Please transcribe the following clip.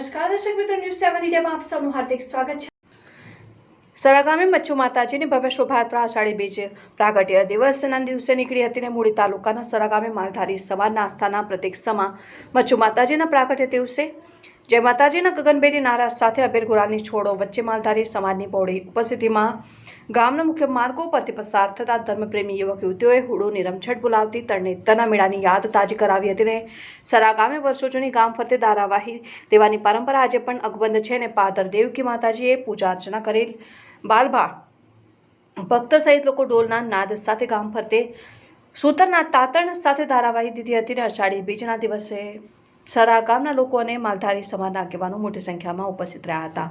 One ઇન્ડિયામાં આપ સૌનું હાર્દિક સ્વાગત છે. સરા ગામે મચ્છુ માતાજીની ભવ્ય શોભાયાત્રા અષાઢી બીજ પ્રાગટ્ય દિવસના દિવસે નીકળી હતી ને મૂળી તાલુકાના સરા ગામે માલધારી સમાજના આસ્થાના પ્રતિક સમા મચ્છુ માતાજીના પ્રાગટ્ય દિવસે જય માતાજીના ગગનભેદી નારા સાથે અબેર ગુરાની છોડો વચ્ચે માલધારી સમાજની બહોળી ઉપસ્થિતિમાં ગામના મુખ્ય માર્ગો પરથી પસાર થતા ધર્મપ્રેમી યુવક યુવતીઓએ હુડુની રમઝટ બોલાવતી તરણેતરના મેળાની યાદ તાજી કરાવી હતી ને સરા ગામે વર્ષો જૂની ગામ ફરતે ધારાવાહી દેવાની પરંપરા આજે પણ અકબંધ છે ને પાદર દેવકી માતાજીએ પૂજા અર્ચના કરેલ બાલભા, ભક્ત સહિત લોકો ડોલના નાદ સાથે ગામ ફરતે, સૂતરના તાતણ સાથે ધારાવાહી દીધી હતી ને અષાઢી બીજના દિવસે સરા ગામના લોકો અને માલધારી સમાજના આગેવાનો મોટી સંખ્યામાં ઉપસ્થિત રહ્યા હતા.